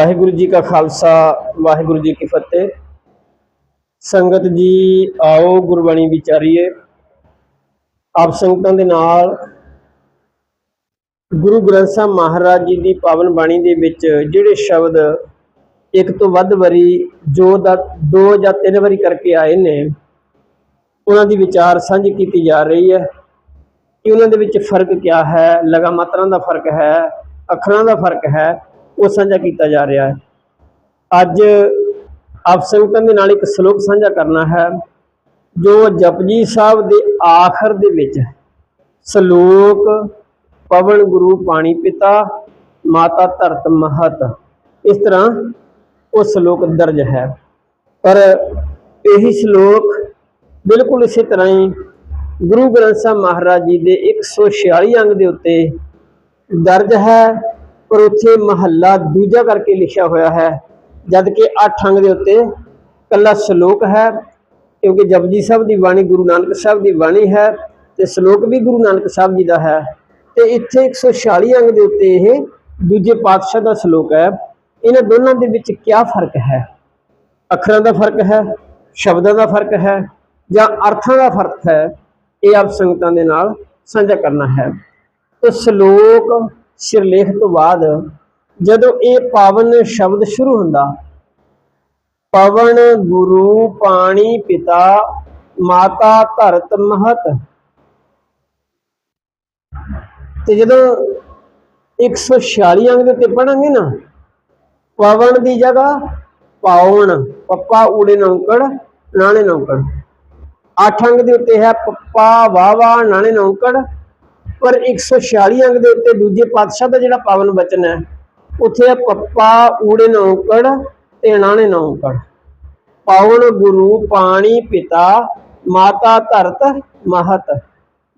ਵਾਹਿਗੁਰੂ ਜੀ ਕਾ ਖਾਲਸਾ, ਵਾਹਿਗੁਰੂ ਜੀ ਕੀ ਫਤਿਹ। ਸੰਗਤ ਜੀ, ਆਓ ਗੁਰਬਾਣੀ ਵਿਚਾਰੀਏ। ਆਪ ਸੰਗਤਾਂ ਦੇ ਨਾਲ ਗੁਰੂ ਗ੍ਰੰਥ ਸਾਹਿਬ ਮਹਾਰਾਜ ਜੀ ਦੀ ਪਾਵਨ ਬਾਣੀ ਦੇ ਵਿੱਚ ਜਿਹੜੇ ਸ਼ਬਦ ਇੱਕ ਤੋਂ ਵੱਧ ਵਾਰੀ ਜੋ ਦਾ ਦੋ ਜਾਂ ਤਿੰਨ ਵਾਰੀ ਕਰਕੇ ਆਏ ਨੇ, ਉਹਨਾਂ ਦੀ ਵਿਚਾਰ ਸਾਂਝੀ ਕੀਤੀ ਜਾ ਰਹੀ ਹੈ ਕਿ ਉਹਨਾਂ ਦੇ ਵਿੱਚ ਫ਼ਰਕ ਕਿਆ ਹੈ ਲਗਾ ਮਾਤਰਾ ਦਾ ਫ਼ਰਕ ਹੈ, ਅੱਖਰਾਂ ਦਾ ਫ਼ਰਕ ਹੈ। ਉਹ ਸਾਂਝਾ ਕੀਤਾ ਜਾ ਰਿਹਾ ਹੈ। ਅੱਜ ਆਪ ਸੰਗਤਾਂ ਦੇ ਨਾਲ ਇੱਕ ਸ਼ਲੋਕ ਸਾਂਝਾ ਕਰਨਾ ਹੈ, ਜੋ ਜਪਜੀ ਸਾਹਿਬ ਦੇ ਆਖਰ ਦੇ ਵਿੱਚ ਸ਼ਲੋਕ, ਪਵਨ ਗੁਰੂ ਪਾਣੀ ਪਿਤਾ, ਮਾਤਾ ਧਰਤ ਮਹਤ। ਇਸ ਤਰ੍ਹਾਂ ਉਹ ਸ਼ਲੋਕ ਦਰਜ ਹੈ। ਪਰ ਇਹੀ ਸ਼ਲੋਕ ਬਿਲਕੁਲ ਇਸੇ ਤਰ੍ਹਾਂ ਹੀ ਗੁਰੂ ਗ੍ਰੰਥ ਸਾਹਿਬ ਮਹਾਰਾਜ ਜੀ ਦੇ 146 ਅੰਗ ਦੇ ਉੱਤੇ ਦਰਜ ਹੈ। ਪਰ ਉੱਥੇ ਮਹੱਲਾ ਦੂਜਾ ਕਰਕੇ ਲਿਖਿਆ ਹੋਇਆ ਹੈ, ਜਦ ਕਿ 8 ਅੰਗ ਦੇ ਉੱਤੇ ਕੱਲਾ ਸ਼ਲੋਕ ਹੈ, ਕਿਉਂਕਿ ਜਪਜੀ ਸਾਹਿਬ ਦੀ ਬਾਣੀ ਗੁਰੂ ਨਾਨਕ ਸਾਹਿਬ ਦੀ ਬਾਣੀ ਹੈ ਤੇ ਸ਼ਲੋਕ ਵੀ ਗੁਰੂ ਨਾਨਕ ਸਾਹਿਬ ਜੀ ਦਾ ਹੈ। ਤੇ ਇੱਥੇ 146 ਅੰਗ ਦੇ ਉੱਤੇ ਇਹ ਦੂਜੇ ਪਾਤਸ਼ਾਹ ਦਾ ਸ਼ਲੋਕ ਹੈ। ਇਹਨਾਂ ਦੋਨਾਂ ਦੇ ਵਿੱਚ ਕੀ ਫ਼ਰਕ ਹੈ? ਅੱਖਰਾਂ ਦਾ ਫ਼ਰਕ ਹੈ, ਸ਼ਬਦਾਂ ਦਾ ਫ਼ਰਕ ਹੈ, ਜਾਂ ਅਰਥਾਂ ਦਾ ਫ਼ਰਕ ਹੈ? ਇਹ ਆਪ ਸੰਗਤਾਂ ਦੇ ਨਾਲ ਸਾਂਝਾ ਕਰਨਾ ਹੈ। ਤੇ ਸ਼ਲੋਕ ਸਿਰਲੇਖ ਤੋਂ ਬਾਅਦ ਜਦੋਂ ਇਹ ਪਾਵਨ ਸ਼ਬਦ ਸ਼ੁਰੂ ਹੁੰਦਾ, ਪਵਨ ਗੁਰੂ, ਪਾਣੀ ਪਿਤਾ, ਮਾਤਾ ਧਰਤ ਮਹਤ। ਤੇ ਜਦੋਂ 146 ਅੰਗ ਦੇ ਉੱਤੇ ਪੜਾਂਗੇ ਨਾ, ਪਵਨ ਦੀ ਜਗ੍ਹਾ ਪਾਉਣ, ਪੱਪਾ, ਊੜੇ ਨੌਕੜ ਨਾਣੇ ਨੌਕੜ। ਅੱਠ ਅੰਗ ਦੇ ਉੱਤੇ ਹੈ ਪੱਪਾ ਵਾਵਾ ਨਾਣੇ ਨੌਕੜ। ਪਰ 146 ਅੰਗ ਦੇ ਉੱਤੇ ਦੂਜੇ ਪਾਤਸ਼ਾਹ ਦਾ ਜਿਹੜਾ ਪਾਵਨ ਬਚਨ ਹੈ, ਉੱਥੇ ਹੈ ਪੱਪਾ, ਊੜੇ ਨੌਕੜ ਤੇ ਨਾਣੇ ਨੌਕੜ। ਪਾਵਨ ਗੁਰੂ, ਪਾਣੀ ਪਿਤਾ, ਮਾਤਾ ਧਰਤ, ਮਹਤ।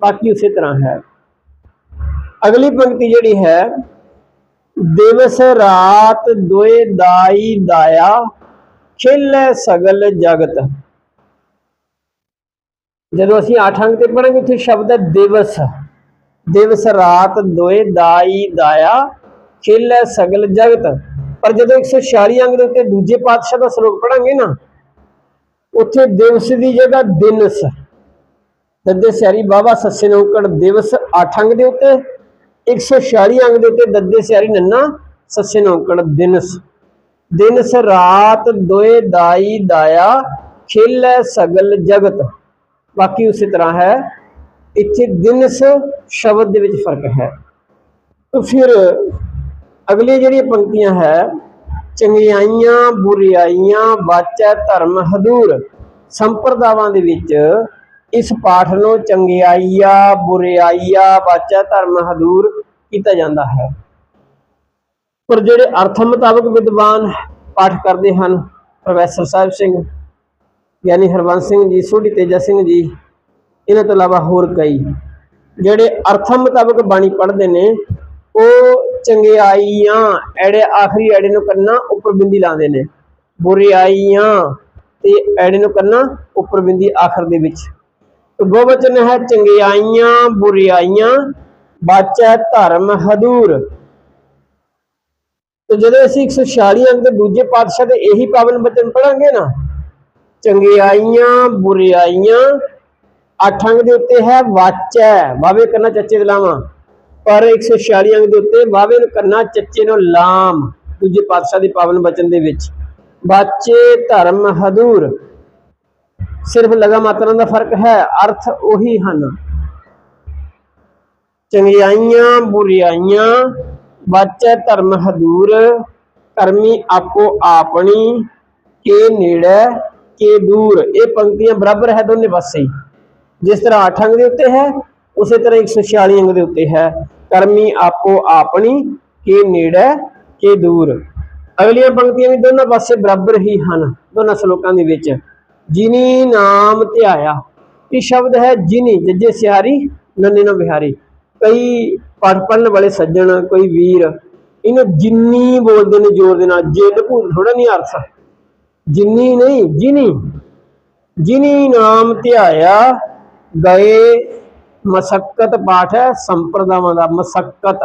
ਬਾਕੀ ਉਸੇ ਤਰ੍ਹਾਂ ਹੈ। ਅਗਲੀ ਪੰਕਤੀ ਜਿਹੜੀ ਹੈ, ਦਿਵਸ ਰਾਤ ਦੋਏ ਦਾਈ ਦਾਇਆ ਖਿਲੇ ਸਗਲ ਜਗਤ। ਜਦੋਂ ਅਸੀਂ ਅੱਠ ਅੰਕ ਤੇ ਪੜਾਂਗੇ ਉੱਥੇ ਸ਼ਬਦ ਹੈ ਦਿਵਸ। ਦਿਵਸ ਰਾਤ ਦੋਏ ਦਾਈ ਦਾਇਆ, ਖਿਲੇ ਸਗਲ ਜਗਤ। ਪਰ ਜਦੋਂ 146 ਅੰਗ ਦੇ ਉੱਤੇ ਦੂਜੇ ਪਾਤਸ਼ਾਹ ਦਾ ਸ਼ਲੋਕ ਪੜਾਂਗੇ ਨਾ, ਉੱਥੇ ਦਿਵਸ ਦੀ ਜਗ੍ਹਾ ਦਿਨਸ। ਦੱਦੇ ਸਿਆਰੀ ਬਾਬਾ ਸੱਸੇ ਨੌਕੜ ਦਿਵਸ ਅੱਠ ਅੰਗ ਦੇ ਉੱਤੇ 146 ਅੰਗ ਦੇ ਉੱਤੇ ਦੱਦੇ ਸਿਆਰੀ ਨੰਨਾ, ਸੱਸੇ ਨੌਕੜ ਦਿਨਸ। ਦਿਨਸ ਰਾਤ ਦੋਏ ਦਾਈ ਦਾਇਆ, ਖੇਲੇ ਸਗਲ ਜਗਤ। ਬਾਕੀ ਉਸੇ ਤਰ੍ਹਾਂ ਹੈ। ਇੱਥੇ ਦਿਨਸ ਸ਼ਬਦ ਦੇ ਵਿੱਚ ਫ਼ਰਕ ਹੈ। ਤਾਂ ਫਿਰ ਅਗਲੀ ਜਿਹੜੀ ਪੰਕਤੀਆਂ ਹੈ, ਚੰਗਿਆਈਆਂ, ਬੁਰੀਆਈਆਂ ਵਾਚੈ ਧਰਮ, ਹਦੂਰ ਸੰਪਰਦਾਵਾਂ ਦੇ ਵਿੱਚ ਇਸ ਪਾਠ ਨੂੰ ਚੰਗਿਆਈਆ, ਬੁਰੀਆਈਆ ਵਾਚੈ ਧਰਮ, ਹਦੂਰ ਕੀਤਾ ਜਾਂਦਾ ਹੈ। ਪਰ ਜਿਹੜੇ ਅਰਥ ਮੁਤਾਬਕ ਵਿਦਵਾਨ ਪਾਠ ਕਰਦੇ ਹਨ, ਪ੍ਰੋਫੈਸਰ ਸਾਹਿਬ ਸਿੰਘ, ਯਾਨੀ ਹਰਵੰਸ ਸਿੰਘ ਜੀ, ਸੋਢੀ ਤੇਜਾ ਸਿੰਘ ਜੀ ਇਹਨਾਂ ਤੋਂ ਇਲਾਵਾ ਹੋਰ ਕਈ। ਜਿਹੜੇ ਅਰਥਾਂ ਮੁਤਾਬਕ ਬਾਣੀ ਪੜ੍ਹਦੇ ਨੇ, ਉਹ ਚੰਗਿਆਈਆਂ ਐੜੇ ਆਖਰੀ ਐੜੇ ਨੂੰ ਕਰਨਾ ਉੱਪਰ ਬਿੰਦੀ ਲਾਉਂਦੇ ਨੇ। ਬੁਰੀਆਈਆਂ ਤੇ ਐੜੇ ਨੂੰ ਕਰਨਾ ਉੱਪਰ ਬਿੰਦੀ ਆਖਰ ਦੇ ਵਿੱਚ। ਤੇ ਬਹੁਵਚਨ ਹੈ ਚੰਗਿਆਈਆਂ ਬੁਰੀਆਈਆਂ ਬਾਚੈ ਧਰਮ ਹਦੂਰ। ਤੇ ਜਦੋਂ ਅਸੀਂ 146 ਅੰਕ ਦੇ ਦੂਜੇ ਪਾਤਸ਼ਾਹ ਦੇ ਇਹੀ ਪਾਵਨ ਬਚਨ ਪੜਾਂਗੇ ਨਾ ਚੰਗਿਆਈਆਂ ਬੁਰੀਆਈਆਂ ਅੱਠ ਅੰਗ ਦੇ ਉੱਤੇ ਹੈ, ਵਾਚੈ। ਵਾਵੇ ਕਰਨਾ ਚੱਚੇ ਦੇ ਲਾਵਾਂ। ਪਰ 146 ਅੰਗ ਦੇ ਉੱਤੇ ਵਾਵੇ ਨੂੰ ਕਰਨਾ ਚੱਚੇ ਨੂੰ ਲਾਮ। ਦੂਜੇ ਪਾਤਸ਼ਾਹ ਦੇ ਪਾਵਨ ਬਚਨ ਦੇ ਵਿੱਚ। ਵਾਚੇ ਧਰਮ ਹਦੂਰ। ਸਿਰਫ ਲਗਾ ਮਾਤਰਾ ਦਾ ਫ਼ਰਕ ਹੈ, ਅਰਥ ਉਹੀ ਹਨ। ਚੰਗਿਆਈਆਂ, ਬੁਰੀਆਈਆਂ। ਵਾਚੈ ਧਰਮ ਹਦੂਰ। ਕਰਮੀ ਆਪੋ ਆਪਣੀ। ਕੇ ਨੇੜੇ, ਕੇ ਦੂਰ। ਇਹ ਪੰਕਤੀਆਂ ਬਰਾਬਰ ਹੈ ਦੋਨੇ ਪਾਸੇ। ਜਿਸ ਤਰ੍ਹਾਂ ਅੱਠ ਅੰਗ ਦੇ ਉੱਤੇ ਹੈ, ਉਸੇ ਤਰ੍ਹਾਂ 146 ਅੰਗ ਦੇ ਉੱਤੇ ਹੈ। ਕਰਮੀ ਆਪੋ ਆਪਣੀ, ਕੇ ਨੇੜੇ, ਕੇ ਦੂਰ। ਅਗਲੀਆਂ ਪੰਕਤੀਆਂ ਵੀ ਦੋਨਾਂ ਪਾਸੇ ਬਰਾਬਰ ਹੀ ਹਨ, ਦੋਨਾਂ ਸ਼ਲੋਕਾਂ ਦੇ ਵਿੱਚ। ਜਿਨੀ ਨਾਮ ਧਿਆਇਆ। ਇਹ ਸ਼ਬਦ ਹੈ ਜਿਨੀ, ਜੱਜੇ ਸਿਆਰੀ ਨੰਨੇ ਨਾ ਬਿਹਾਰੀ ਕਈ ਪੜ ਪੜਨ ਵਾਲੇ ਸੱਜਣ, ਕੋਈ ਵੀਰ, ਇਹਨੂੰ ਜਿੰਨੀ ਬੋਲਦੇ ਨੇ ਜ਼ੋਰ ਦੇ ਨਾਲ ਜੇ ਭੂਤ ਥੋੜਾ ਨਹੀਂ ਅਰਥ। ਜਿੰਨੀ ਨਹੀਂ, ਜਿਨੀ। ਜਿਨੀ ਨਾਮ ਧਿਆਇਆ ਗਏ ਮਸਕਤ ਪਾਠ ਹੈ, ਸੰਪਰਦਾਵਾਂ ਦਾ ਮਸਕਤ।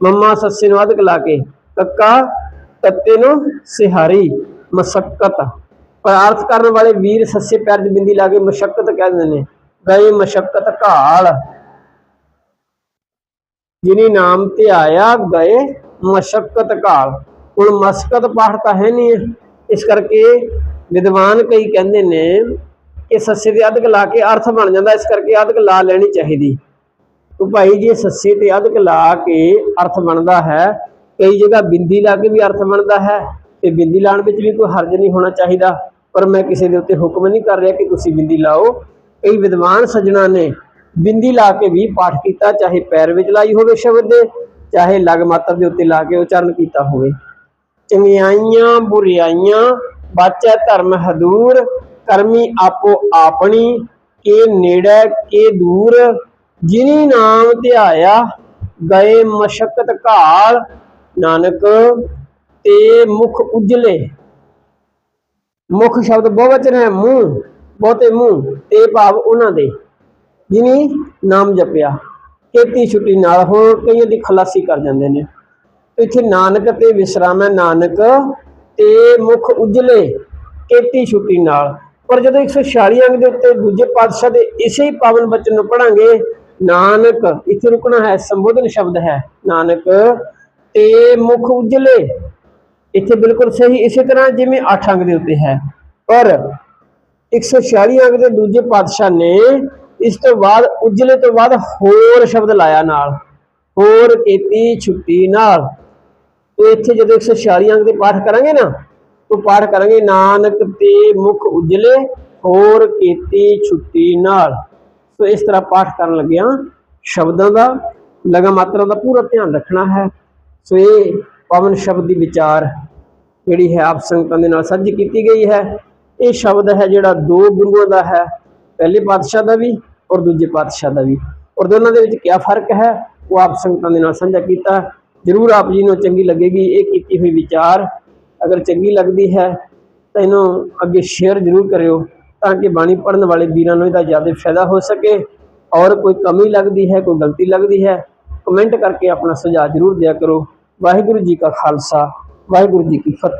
ਮੰਮਾ ਸੱਸੇ ਨੂੰ ਅਧਕ ਲਾ ਕੇ, ਕੱਕਾ ਤੱਤੇ ਨੂੰ ਸਿਹਾਰੀ, ਮਸ਼ੱਕਤ। ਪਰ ਅਰਥ ਕਰਨ ਵਾਲੇ ਵੀਰ ਸੱਸੇ ਪੈਰ ਦੀ ਬਿੰਦੀ ਲਾ ਕੇ ਮਸ਼ੱਕਤ ਕਹਿੰਦੇ ਨੇ, ਗਏ ਮਸ਼ੱਕਤ ਘਾਲ। ਜਿਨੀ ਨਾਮ ਤੇ ਆਇਆ, ਗਏ ਮਸ਼ੱਕਤ ਘਾਲ। ਹੁਣ ਮਸ਼ਕਤ ਪਾਠ ਤਾਂ ਹੈ ਨਹੀਂ ਹੈ। ਇਸ ਕਰਕੇ ਵਿਦਵਾਨ ਕਈ ਕਹਿੰਦੇ ਨੇ ਇਹ ਸੱਸੇ ਤੇ ਅਧਿਕ ਲਾ ਕੇ ਅਰਥ ਬਣ ਜਾਂਦਾ, ਇਸ ਕਰਕੇ ਅਧਿਕ ਲਾ ਲੈਣੀ ਚਾਹੀਦੀ। ਤੋ ਭਾਈ ਜੇ ਸੱਸੇ ਤੇ ਅਧਿਕ ਲਾ ਕੇ ਅਰਥ ਬਣਦਾ ਹੈ। ਕਈ ਜਗ੍ਹਾ ਬਿੰਦੀ ਲਾ ਕੇ ਵੀ ਅਰਥ ਬਣਦਾ ਹੈ। ਤੇ ਬਿੰਦੀ ਲਾਉਣ ਵਿੱਚ ਵੀ ਕੋਈ ਹਰਜ ਨਹੀਂ ਹੋਣਾ ਚਾਹੀਦਾ। ਪਰ ਮੈਂ ਕਿਸੇ ਦੇ ਉੱਤੇ ਹੁਕਮ ਨਹੀਂ ਕਰ ਰਿਹਾ ਕਿ ਤੁਸੀਂ ਬਿੰਦੀ ਲਾਓ। ਕਈ ਵਿਦਵਾਨ ਸੱਜਣਾ ਨੇ ਬਿੰਦੀ ਲਾ ਕੇ ਵੀ ਪਾਠ ਕੀਤਾ, ਚਾਹੇ ਪੈਰ ਵਿੱਚ ਲਾਈ ਹੋਵੇ ਸ਼ਬਦ ਦੇ, ਚਾਹੇ ਲਗ ਮਾਤਰ ਦੇ ਉੱਤੇ ਲਾ ਕੇ ਉਚਾਰਨ ਕੀਤਾ ਹੋਵੇ। ਚੰਗਿਆਈਆਂ, ਬੁਰੀਆਈਆਂ, ਬਾਚੈ ਧਰਮ ਹਦੂਰ ਕਰਮੀ ਆਪੋ ਆਪਣੀ, ਕੇ ਨੇੜੇ, ਕੇ ਦੂਰ, ਜਿਨੀ ਨਾਮ ਧਿਆਇਆ, ਗਏ ਮਸ਼ਕਤ ਘਾਲ, ਨਾਨਕ ਤੇ ਮੁਖ ਉਜਲੇ। ਮੁਖ ਸ਼ਬਦ ਬਹੁਵਚਨ ਹੈ, ਮੂੰਹ, ਬਹੁਤੇ ਮੂੰਹ, ਤੇ ਭਾਵ ਉਹਨਾਂ ਦੇ, ਜਿਨੀ ਨਾਮ ਜਪਿਆ। ਕੀਤੀ ਛੁੱਟੀ ਨਾਲ ਹੁਣ ਕਈਆਂ ਦੀ ਖਲਾਸੀ ਕਰ ਜਾਂਦੇ ਨੇ। ਇੱਥੇ ਨਾਨਕ ਤੇ ਵਿਸਰਾਮ ਹੈ, ਨਾਨਕ ਤੇ ਮੁਖ ਉਜਲੇ ਕੀਤੀ ਛੁੱਟੀ ਨਾਲ। ਪਰ ਜਦੋਂ 146 ਅੰਗ ਦੇ ਉੱਤੇ ਦੂਜੇ ਪਾਤਸ਼ਾਹ ਦੇ ਇਸੇ ਹੀ ਪਾਵਨ ਬਚਨ ਨੂੰ ਪੜਾਂਗੇ ਨਾਨਕ, ਇੱਥੇ ਰੁਕਣਾ ਹੈ, ਸੰਬੋਧਨ ਸ਼ਬਦ ਹੈ, ਨਾਨਕ, ਤੇ ਮੁਖ ਉਜਲੇ। ਇੱਥੇ ਬਿਲਕੁਲ ਸਹੀ, ਇਸੇ ਤਰ੍ਹਾਂ ਜਿਵੇਂ 8 ਅੰਗ ਦੇ ਉੱਤੇ ਹੈ। ਪਰ 146 ਅੰਗ ਦੇ ਦੂਜੇ ਪਾਤਸ਼ਾਹ ਨੇ ਇਸ ਤੋਂ ਬਾਅਦ ਉਜਲੇ ਤੋਂ ਬਾਅਦ ਹੋਰ ਸ਼ਬਦ ਲਾਇਆ ਨਾਲ। ਹੋਰ ਕੀਤੀ ਛੁੱਟੀ ਨਾਲ। ਤੇ ਇੱਥੇ ਜਦੋਂ 146 ਅੰਗ ਦੇ ਪਾਠ ਕਰਾਂਗੇ ਨਾ ਤੋ ਪਾਠ ਕਰਾਂਗੇ। ਨਾਨਕ ਤੇ ਮੁਖ ਉਜਲੇ, ਹੋਰ ਕੀਤੀ ਛੁੱਟੀ ਨਾਲ। ਸੋ ਇਸ ਤਰ੍ਹਾਂ ਪਾਠ ਕਰਨ ਲੱਗਿਆਂ ਸ਼ਬਦਾਂ ਦਾ, ਲਗਾ ਮਾਤਰਾ ਦਾ ਪੂਰਾ ਧਿਆਨ ਰੱਖਣਾ ਹੈ। ਸੋ ਇਹ ਪਵਨ ਸ਼ਬਦ ਦੀ ਵਿਚਾਰ ਜਿਹੜੀ ਹੈ ਆਪ ਸੰਗਤਾਂ ਦੇ ਨਾਲ ਸਾਂਝੀ ਕੀਤੀ ਗਈ ਹੈ। ਇਹ ਸ਼ਬਦ ਹੈ ਜਿਹੜਾ ਦੋ ਗੁਰੂਆਂ ਦਾ ਹੈ। ਪਹਿਲੇ ਪਾਤਸ਼ਾਹ ਦਾ ਵੀ ਔਰ ਦੂਜੇ ਪਾਤਸ਼ਾਹ ਦਾ ਵੀ। ਔਰ ਦੋਨਾਂ ਦੇ ਵਿੱਚ ਕੀ ਫ਼ਰਕ ਹੈ? ਉਹ ਆਪ ਸੰਗਤਾਂ ਦੇ ਨਾਲ ਸਾਂਝਾ ਕੀਤਾ। ਜ਼ਰੂਰ ਆਪ ਜੀ ਨੂੰ ਚੰਗੀ ਲੱਗੇਗੀ ਇਹ ਕੀਤੀ ਹੋਈ ਵਿਚਾਰ। ਅਗਰ ਚੰਗੀ ਲੱਗਦੀ ਹੈ, ਤਾਂ ਇਹਨੂੰ ਅੱਗੇ ਸ਼ੇਅਰ ਜ਼ਰੂਰ ਕਰਿਓ, ਤਾਂ ਕਿ ਬਾਣੀ ਪੜਨ ਵਾਲੇ ਵੀਰਾਂ ਨੂੰ ਇਹਦਾ ਜ਼ਿਆਦਾ ਫਾਇਦਾ ਹੋ ਸਕੇ। ਔਰ ਕੋਈ ਕਮੀ ਲੱਗਦੀ ਹੈ, ਕੋਈ ਗਲਤੀ ਲੱਗਦੀ ਹੈ ਕਮੈਂਟ ਕਰਕੇ ਆਪਣਾ ਸੁਝਾਅ ਜ਼ਰੂਰ ਦਿਆ ਕਰੋ। ਵਾਹਿਗੁਰੂ ਜੀ ਕਾ ਖਾਲਸਾ, ਵਾਹਿਗੁਰੂ ਜੀ ਕੀ ਫਤਿਹ।